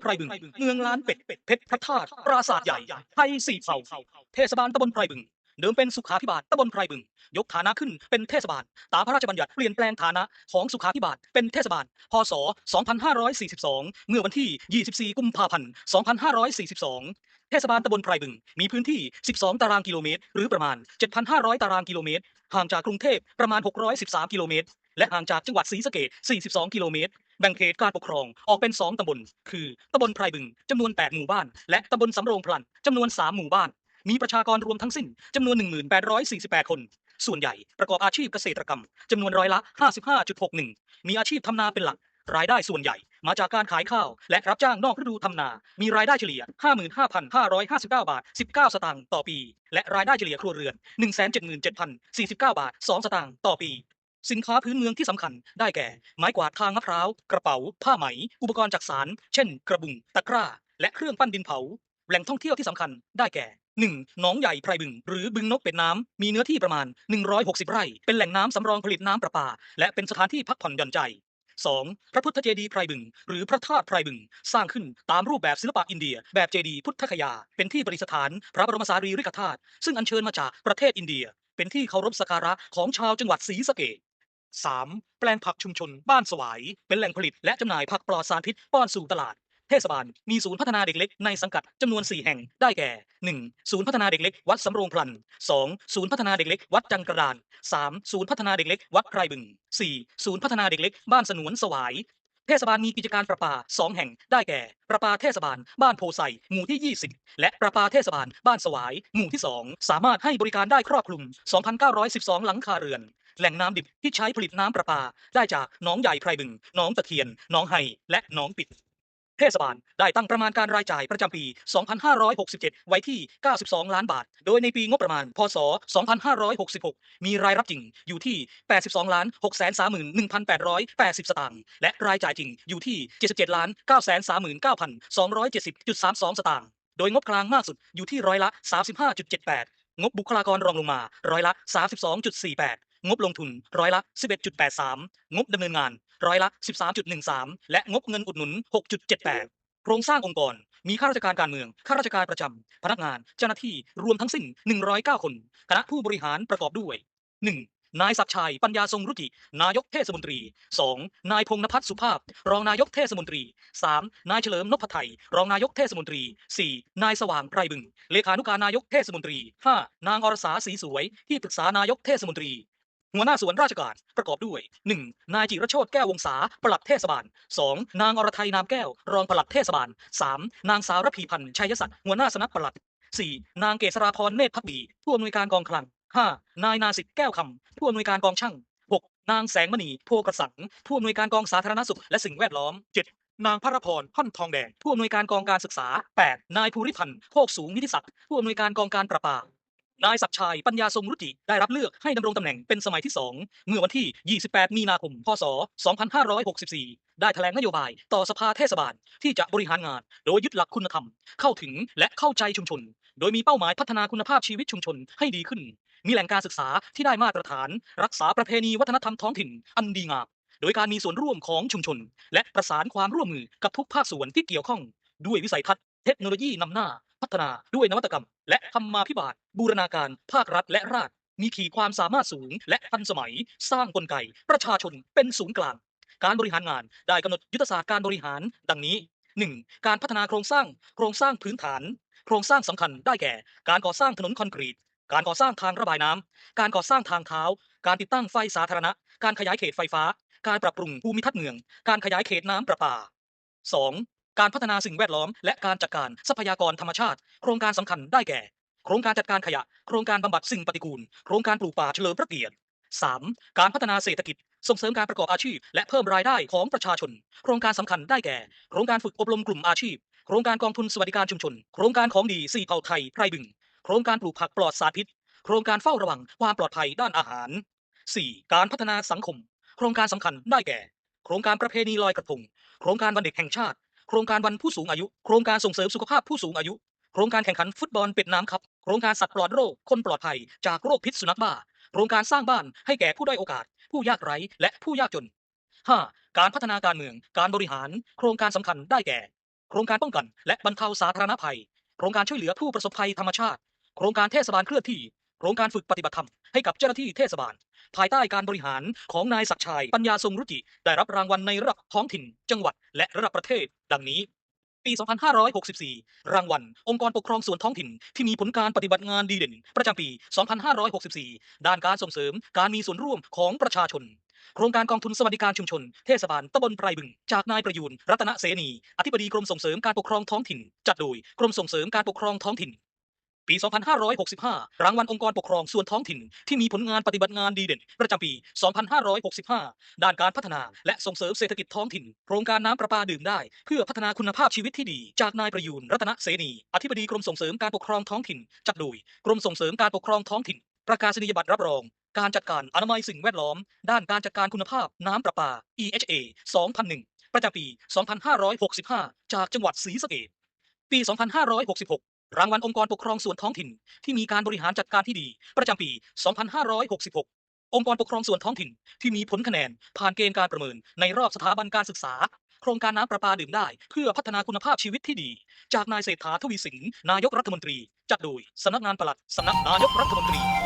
ไพรบึง เมืองล้านเป็ด เพชรพระธาตุ ปราสาทใหญ่ ไทยสี่เผ่า เทศบาลตำบลไพรบึง เดิมเป็นสุขาภิบาลตำบลไพรบึง ยกฐานะขึ้นเป็นเทศบาล ตามพระราชบัญญัติเปลี่ยนแปลงฐานะของสุขาภิบาลเป็นเทศบาล พศ 2542 เมื่อวันที่ 24 กุมภาพันธ์ 2542 เทศบาลตำบลไพรบึง มีพื้นที่ 12 ตารางกิโลเมตร หรือประมาณ 7,500 ตารางกิโลเมตร ห่างจากกรุงเทพประมาณ 613 กิโลเมตร และห่างจากจังหวัดศรีสะเกษ42 กิโลเมตร แบ่งเขตการปกครองออกเป็น 2 ตำบล คือ ตำบลไพรบึงจำนวน 8 หมู่บ้าน และตำบลสำโรงพลันจำนวน 3 หมู่บ้าน มีประชากรรวมทั้งสิ้นจำนวน 1848 คน ส่วนใหญ่ประกอบอาชีพเกษตรกรรมจำนวนร้อยละ 55.61 มีอาชีพทำนาเป็นหลัก รายได้ส่วนใหญ่มาจากการขายข้าว และรับจ้างนอกฤดูทำนา มีรายได้เฉลี่ย 55,559 บาท 19 สตางค์ต่อปี และรายได้เฉลี่ยครัวเรือน 177,049 บาท 2 สตางค์ต่อปี สินค้าพื้นเมืองที่สำคัญได้แก่ ไม้กวาดทางมะพร้าว กระเป๋า ผ้าไหม อุปกรณ์จักสานเช่น กระบุง ตะกร้า และเครื่องปั้นดินเผา แหล่งท่องเที่ยวที่สำคัญได้แก่ 1. หนองใหญ่ไพรบึง หรือบึงนกเป็ดน้ำมีเนื้อที่ประมาณ 160 ไร่ เป็นแหล่งน้ำสำรองผลิตน้ำประปา และเป็นสถานที่พักผ่อนหย่อนใจ 2. พระพุทธเจดีย์ไพรบึง หรือพระธาตุไพรบึง สร้างขึ้นตามรูปแบบศิลปะอินเดีย แบบเจดีย์พุทธคยา เป็นที่ประดิษฐานพระบรมสารีริกธาตุซึ่งอัญเชิญมาจากประเทศอินเดีย เป็นที่เคารพสักการะของชาวจังหวัดศรีสะเกษ 3. แปลงผักชุมชน บ้านสวาย เป็นแหล่งผลิตและจำหน่ายผักปลอดสารพิษป้อนสู่ตลาด เทศบาล มีศูนย์พัฒนาเด็กเล็กในสังกัดจำนวน 4 แห่ง ได้แก่ 1. ศูนย์พัฒนาเด็กเล็กวัดสำโรงพลัน 2. ศูนย์พัฒนาเด็กเล็กวัดจังกระดาน 3. ศูนย์พัฒนาเด็กเล็กวัดไพรบึง 4. ศูนย์พัฒนาเด็กเล็กบ้านสนวนสวายเทศบาลมีกิจการประปา 2 แห่ง ได้แก่ ประปาเทศบาล บ้านโพไซหมู่ที่ 20 และประปาเทศบาล บ้านสวาย หมู่ที่ 2 สามารถให้บริการได้ครอบคลุม 2,912 หลังคาเรือน แหล่งน้ำดิบที่ใช้ผลิตน้ำประปา ได้จากหนองใหญ่ไพรบึงหนองตะเคียนหนองไฮและหนองปิดเทศบาลได้ตั้งประมาณการรายจ่ายประจำปี 2567 ไว้ที่ 92 ล้านบาท โดยในปีงบประมาณ พศ 2566 มีรายรับจริงอยู่ที่ 82 ล้าน 631,880 สตางค์ และรายจ่ายจริงอยู่ที่ 77 ล้าน 939,270.32 สตางค์ โดยงบกลางมากสุดอยู่ที่ร้อยละ 35.78 งบบุคลากรรองลงมา ร้อยละ 32.48 งบลงทุนร้อยละ 11.83 งบดำเนินงานร้อยละ 13.13 และงบเงินอุดหนุน 6.78 โครงสร้างองค์กร มีข้าราชการการเมือง ข้าราชการประจำ พนักงาน เจ้าหน้าที่ รวมทั้งสิ้น 109 คน คณะผู้บริหารประกอบด้วย 1. นายศักชัยปัญญาทรงรุจิ นายกเทศมนตรี 2. นายพงนภัสสุภาพ รองนายกเทศมนตรี 3. นายเฉลิมนพไทย รองนายกเทศมนตรี 4. นายสว่างไพรบึง เลขานุการนายกเทศมนตรี 5. นางอรสาศรีสวย ที่ปรึกษานายกเทศมนตรี หัวหน้าส่วนราชการประกอบด้วย 1. นายจิรโชตแก้ววงศาปลัดเทศบาล 2. นางอรไทยนามแก้ว รองปลัดเทศบาล 3. นางสาวรพีพันธ์ชัยศักดิ์หัวหน้าสำนักปลัด 4. นางเกษราพรเนตรพักดีผู้อำนวยการกองคลัง 5. นายนาสิทธิ์แก้วคำผู้อำนวยการกองช่าง 6. นางแสงมณีโพกระสังผู้อำนวยการกองสาธารณสุขและสิ่งแวดล้อม 7. นางพระพรห่อนทองแดง ผู้อำนวยการกองการศึกษา 8. นายภูริพันธ์โคกสูงนิติศักดิ์ผู้อำนวยการกองการประปา นายศักชัยปัญญาทรงรุจิ ได้รับเลือกให้ดำรงตำแหน่งเป็นสมัยที่ 2 เมื่อวันที่ 28 มีนาคม พศ 2564 ได้แถลงนโยบายต่อสภาเทศบาลที่จะบริหารงาน โดยยึดหลักคุณธรรม เข้าถึงและเข้าใจชุมชน โดยมีเป้าหมายพัฒนาคุณภาพชีวิตชุมชนให้ดีขึ้น มีแหล่งการศึกษาที่ได้มาตรฐาน รักษาประเพณีวัฒนธรรมท้องถิ่นอันดีงามโดยการมีส่วนร่วมของชุมชน และประสานความร่วมมือกับทุกภาคส่วนที่เกี่ยวข้อง ด้วยวิสัยทัศน์เทคโนโลยีนำหน้า พัฒนาด้วยนวัตกรรม และธรรมาภิบาลบูรณาการ ภาครัฐและราชมีขีดความสามารถสูง และทันสมัย สร้างกลไก ประชาชนเป็นศูนย์กลาง การบริหารงานได้กำหนดยุทธศาสตร์การบริหาร ดังนี้ 1. การพัฒนาโครงสร้าง โครงสร้างพื้นฐาน โครงสร้างสำคัญได้แก่ การก่อสร้างถนนคอนกรีต การก่อสร้างทางระบายน้ำ การก่อสร้างทางเท้า การติดตั้งไฟสาธารณะ การขยายเขตไฟฟ้า การปรับปรุงภูมิทัศน์เมือง การขยายเขตน้ำประปา 2. การพัฒนาสิ่งแวดล้อม และการจัดการทรัพยากรธรรมชาติ โครงการสำคัญได้แก่ โครงการจัดการขยะ โครงการบำบัดสิ่งปฏิกูล โครงการปลูกป่าเฉลิมพระเกียรติ 3. การพัฒนาเศรษฐกิจ ส่งเสริมการประกอบอาชีพ และเพิ่มรายได้ของประชาชน โครงการสำคัญได้แก่ โครงการฝึกอบรมกลุ่มอาชีพ โครงการกองทุนสวัสดิการชุมชน โครงการของดีสี่เผ่าไทยไพรบึง โครงการปลูกผักปลอดสารพิษ โครงการเฝ้าระวังความปลอดภัยด้านอาหาร 4. การพัฒนาสังคม โครงการสำคัญได้แก่ โครงการประเพณีลอยกระทง โครงการวันเด็กแห่งชาติ โครงการวันผู้สูงอายุ โครงการส่งเสริมสุขภาพผู้สูงอายุ โครงการแข่งขันฟุตบอลเป็ดน้ำครับ โครงการสัตว์ปลอดโรค คนปลอดภัย จากโรคพิษสุนัขบ้า โครงการสร้างบ้านให้แก่ผู้ด้อยโอกาส ผู้ยากไร้ และผู้ยากจน 5. การพัฒนาการเมือง การบริหาร โครงการสำคัญได้แก่ โครงการป้องกัน และบรรเทาสาธารณภัย โครงการช่วยเหลือผู้ประสบภัยธรรมชาติ โครงการเทศบาลเคลื่อนที่ โครงการฝึกปฏิบัติธรรมให้กับเจ้าหน้าที่เทศบาล ภายใต้การบริหารของนายศักชัย ปัญญาทรงรุจิ ได้รับรางวัลในระดับท้องถิ่น จังหวัด และระดับประเทศ ดังนี้ ปี 2564 รางวัล องค์กรปกครองส่วนท้องถิ่น ที่มีผลการปฏิบัติงานดีเด่น ประจำปี 2564 ด้านการส่งเสริมการมีส่วนร่วมของประชาชน โครงการกองทุนสวัสดิการชุมชน เทศบาลตำบลไพรบึง จากนายประยูน รัตนเสนี อธิบดีกรมส่งเสริมการปกครองท้องถิ่น จัดโดยกรมส่งเสริมการปกครองท้องถิ่น ปี 2565 รางวัลองค์กรปกครองส่วนท้องถิ่น ที่มีผลงานปฏิบัติงานดีเด่น ประจำปี 2565 ด้านการพัฒนาและส่งเสริมเศรษฐกิจท้องถิ่น โครงการน้ำประปาดื่มได้ เพื่อพัฒนาคุณภาพชีวิตที่ดี จากนายประยูนรัตนเสนี อธิบดีกรมส่งเสริมการปกครองท้องถิ่น จัดโดย กรมส่งเสริมการปกครองท้องถิ่น ประกาศนียบัตรรับรองการจัดการอนามัยสิ่งแวดล้อม ด้านการจัดการคุณภาพน้ำประปา EHA 2001 ประจำปี 2565 จากจังหวัดศรีสะเกษปี 2566 รางวัลองค์กรปกครองส่วนท้องถิ่น ที่มีการบริหารจัดการที่ดี ประจำปี 2566 องค์กรปกครองส่วนท้องถิ่น ที่มีผลคะแนน ผ่านเกณฑ์การประเมินในรอบสถาบันการศึกษา โครงการน้ำประปาดื่มได้ เพื่อพัฒนาคุณภาพชีวิตที่ดี จากนายเศรษฐาทวีสิน นายกรัฐมนตรี จัดโดยสำนักงานปลัดสำนักนายกรัฐมนตรี